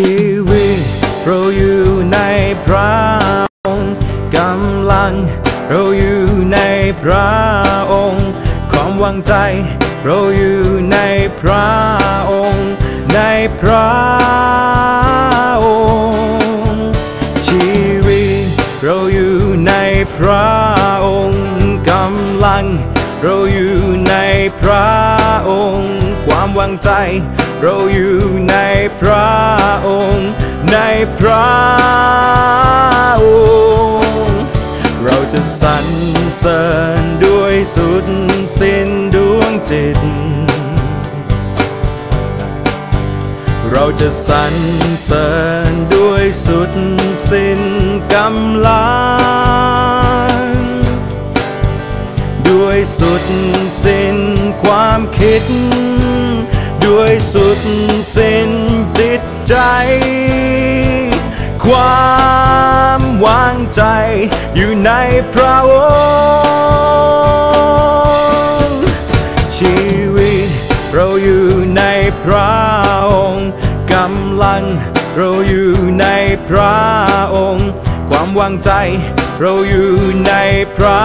ชีวิต เราอยู่ในพระองค์กำลัง เราอยู่ในพระองค์ ความวังใจ เราอยู่ในพระองค์ ในพระองค์ ชีวิต เราอยู่ในพระองค์กำลัง เราอยู่ในพระองค์ ความวังใจ เราอยู่ในพระองค์ ในพระองค์ เราจะสรรเสริญด้วยสุดสิ้นดวงจิต เราจะสรรเสริญด้วยสุดสิ้นกำลัง ด้วยสุดสิ้นความคิด ด้วยสุดสิ้นจิตใจ ความวางใจอยู่ในพระองค์ชีวิตเราอยู่ในพระองค์กำลังเราอยู่ในพระองค์ ความวางใจเราอยู่ในพระ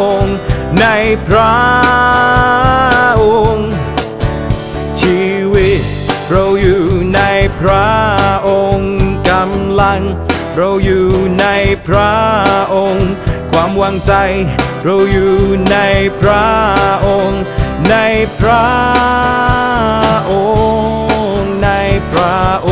องค์ ในพระ เราอยู่ในพระองค์กำลัง เราอยู่ในพระองค์ ความวางใจ เราอยู่ในพระองค์ ในพระองค์ ในพระองค์